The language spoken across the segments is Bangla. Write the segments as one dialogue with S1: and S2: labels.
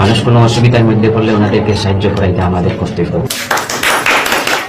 S1: মানুষ কোনো অসুবিধার মধ্যে পড়লে ওনাদেরকে সাহায্য করাইতে আমাদের কর্তব্য।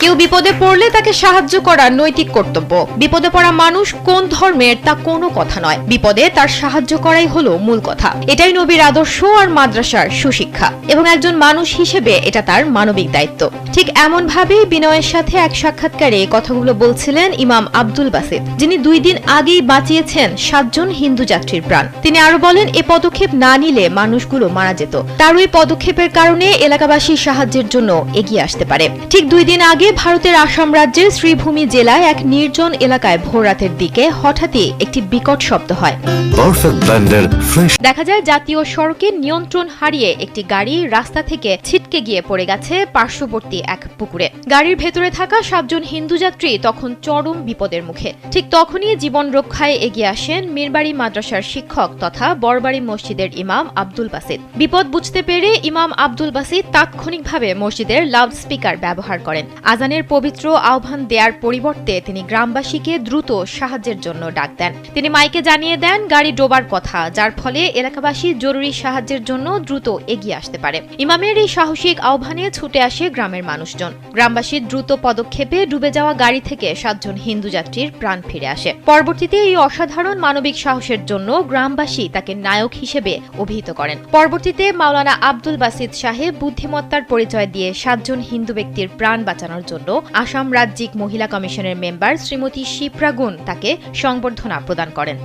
S2: কেউ বিপদে পড়লে তাকে সাহায্য করা নৈতিক কর্তব্য। বিপদে পড়া মানুষ কোন ধর্মের তা কোনো কথা নয়। বিপদে তার সাহায্য করাই হলো মূল কথা। এটাই নবীর আদর্শ আর মাদ্রাসার সুশিক্ষা এবং একজন মানুষ হিসেবে এটা তার মানবিক দায়িত্ব। ঠিক এমন ভাবেই বিনয়ের সাথে এক সাক্ষাৎকারে কথাগুলো বলছিলেন ইমাম আব্দুল বাসিদ, যিনি দুই দিন আগেই বাঁচিয়েছেন সাতজন হিন্দু যাত্রীর প্রাণ। তিনি আরও বলেন, এ পদক্ষেপ না নিলে মানুষগুলো মারা যেত। তার ওই পদক্ষেপের কারণে এলাকাবাসী সাহায্যের জন্য এগিয়ে আসতে পারে। ঠিক দুই দিন আগে ভারতের আসাম রাজ্যের শ্রীভূমি জেলায় এক নির্জন এলাকায় ভোররাতের দিকে হঠাৎই একটি বিকট শব্দ হয়। দেখা যায় জাতীয় সড়কে নিয়ন্ত্রণ হারিয়ে একটি গাড়ি রাস্তা থেকে ছিটকে গিয়ে পড়ে গেছে পার্শ্ববর্তী এক পুকুরে। গাড়ির ভেতরে থাকা সাতজন হিন্দু যাত্রী তখন চরম বিপদের মুখে। ঠিক তখনই জীবন রক্ষায় এগিয়ে আসেন মিরবাড়ি মাদ্রাসার শিক্ষক তথা বরবাড়ি মসজিদের ইমাম আব্দুল বাসিদ। বিপদ বুঝতে পেরে ইমাম আব্দুল বাসিদ তাৎক্ষণিকভাবে মসজিদের লাউড স্পিকার ব্যবহার করেন। আজানের পবিত্র আহ্বান দেওয়ার পরিবর্তে তিনি গ্রামবাসীকে দ্রুত সাহায্যের জন্য ডাক দেন। তিনি মাইকে জানিয়ে দেন, গাড়ি ডোবার কথা, যার ফলে এলাকাবাসী জরুরি সাহায্যের জন্য দ্রুত এগিয়ে আসতে পারে। ইমামের এই সাহসিক আহ্বানে ছুটে আসে গ্রামের মানুষজন। গ্রামবাসীর দ্রুত পদক্ষেপে ডুবে যাওয়া গাড়ি থেকে সাতজন হিন্দু যাত্রীর প্রাণ ফিরে আসে। পরবর্তীতে এই অসাধারণ মানবিক সাহসের জন্য গ্রামবাসী তাকে নায়ক হিসেবে অভিহিত করেন। পরবর্তীতে মাওলানা আব্দুল বাসিদ সাহেব বুদ্ধিমত্তার পরিচয় দিয়ে সাতজন হিন্দু ব্যক্তির প্রাণ বাঁচানোর জন্য আসাম রাজ্যিক মহিলা কমিশনের মেম্বার শ্রীমতী শিপ্রাগুন তাকে সংবর্ধনা প্রদান করেন।